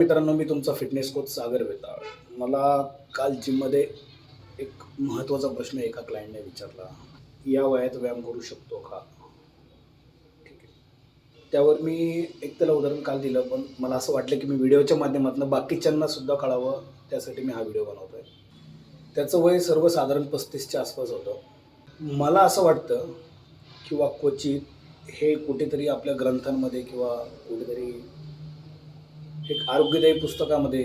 मित्रांनो मी तुमचा fitness coach सागर वेताळ. मला काल जिममध्ये एक महत्त्वाचा प्रश्न एका क्लायंटने विचारला या वयात व्यायाम करू शकतो का? ठीक आहे. त्यावर मी एक त्याला उदाहरण काल दिलं पण मला असं वाटलं की मी व्हिडिओच्या माध्यमातून बाकीच्यांना सुद्धा कळावं त्यासाठी मी हा व्हिडिओ बनवतो आहे त्याचं वय सर्वसाधारण पस्तीसच्या आसपास होतं. मला असं वाटतं किंवा क्वचित हे कुठेतरी आपल्या ग्रंथांमध्ये किंवा कुठेतरी एक आरोग्यदायी पुस्तकामध्ये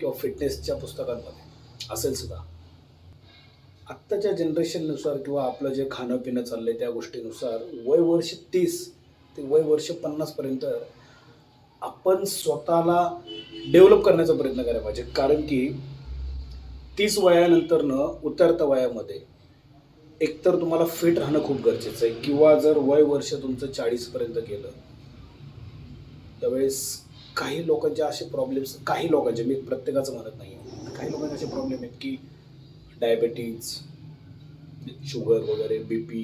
किंवा फिटनेसच्या पुस्तकांमध्ये असेल सुद्धा. आत्ताच्या जनरेशननुसार किंवा आपलं जे खाणं पिणं चाललं आहे त्या गोष्टीनुसार वय वर्ष तीस ते वय वर्ष पन्नासपर्यंत आपण स्वतःला डेव्हलप करण्याचा प्रयत्न करायला पाहिजे. कारण की तीस वयानंतरनं उतरत्या वयामध्ये एकतर तुम्हाला फिट राहणं खूप गरजेचं आहे. किंवा जर वय वर्ष तुमचं चाळीसपर्यंत गेलं त्यावेळेस काही लोकांचे असे प्रॉब्लेम्स काही लोकांचे मी प्रत्येकाचं म्हणत नाही काही लोकांचे असे प्रॉब्लेम आहेत की डायबेटीज शुगर वगैरे बी पी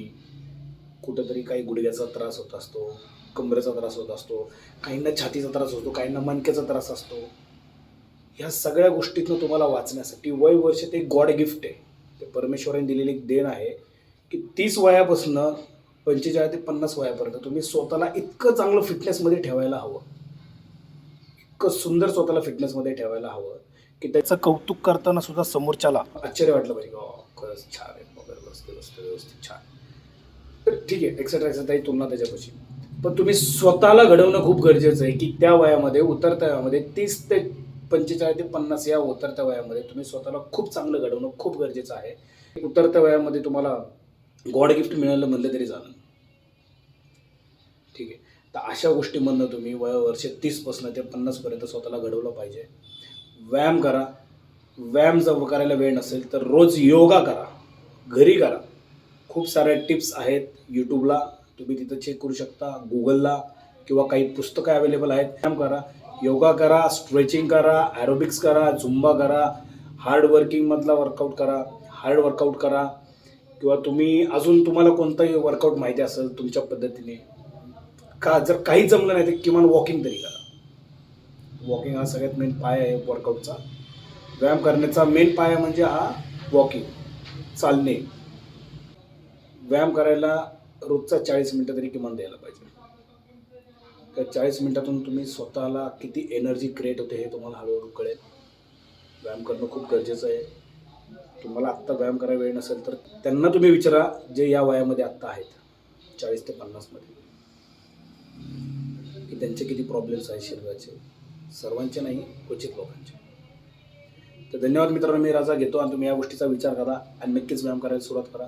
कुठंतरी काही गुडघ्याचा त्रास होत असतो कमरेचा त्रास होत असतो काहींना छातीचा त्रास होतो काहींना मनक्याचा त्रास असतो. ह्या सगळ्या गोष्टीतनं तुम्हाला वाचण्यासाठी वय वर्ष ते गॉड गिफ्ट आहे. ते परमेश्वराने दिलेली एक देण आहे की तीस वयापासनं पंचेचाळीस ते पन्नास वयापर्यंत तुम्ही स्वतःला इतकं चांगलं फिटनेसमध्ये ठेवायला हवं. इतकं सुंदर स्वतःला फिटनेसमध्ये ठेवायला हवं की त्याचं कौतुक करताना सुद्धा समोरच्याला. आश्चर्य वाटलं पाहिजे की "हो, खरंच छान आहे वगैरे व्यवस्थित व्यवस्थित व्यवस्थित छान तर ठीक आहे एक्सेट्रा एक्सेट्रा ही तुलना त्याच्यापाशी. पण तुम्ही स्वतःला घडवणं खूप गरजेचं आहे की त्या वयामध्ये उतरत्या वयामध्ये तीस ते पंचेचाळीस ते पन्नास या उतरत्या वयामध्ये तुम्ही स्वतःला खूप चांगलं घडवणं खूप गरजेचं आहे. उतरत्या वयामध्ये तुम्हाला गॉड गिफ्ट मिळालं म्हणलं तरी आहे तर अशा गोष्टीमधनं तुम्ही वय वर्ष तीसपासून ते पन्नासपर्यंत स्वतःला घडवलं पाहिजे. व्यायाम करा. व्यायाम जर करायला वेळ नसेल तर रोज योगा करा. घरी करा. खूप साऱ्या टिप्स आहेत यूट्यूबला तुम्ही तिथं चेक करू शकता गुगलला किंवा काही पुस्तकं अवेलेबल आहेत. व्यायाम करा. योगा करा स्ट्रेचिंग करा ॲरोबिक्स करा झुंबा करा हार्ड वर्किंगमधला वर्कआउट करा हार्ड वर्कआउट करा. किंवा तुम्ही अजून तुम्हाला कोणताही वर्कआउट माहिती असेल तुमच्या पद्धतीने का जर काही जमलं नाही तर किमान वॉकिंग तरी करा. वॉकिंग हा सगळ्यात मेन पाय आहे वर्कआउटचा व्यायाम करण्याचा मेन पाया म्हणजे हा वॉकिंग चालणे. व्यायाम करायला रोजचा चाळीस मिनटं तरी किमान द्यायला पाहिजे. त्या चाळीस मिनटातून तुम्ही स्वतःला किती एनर्जी क्रिएट होते हे तुम्हाला हळूहळू कळेल. व्यायाम करणं खूप गरजेचं आहे. तुम्हाला आत्ता व्यायाम करायला वेळ नसेल तर त्यांना तुम्ही विचारा जे या वयामध्ये आत्ता आहेत चाळीस ते पन्नासमध्ये. की त्यांचे किती प्रॉब्लेम्स आहेत शरीराचे. सर्वांचे नाही क्वचित लोकांचे. तर धन्यवाद मित्रांनो मी राजा घेतो आणि तुम्ही या गोष्टीचा विचार करा आणि नक्कीच व्यायाम करायला सुरुवात करा.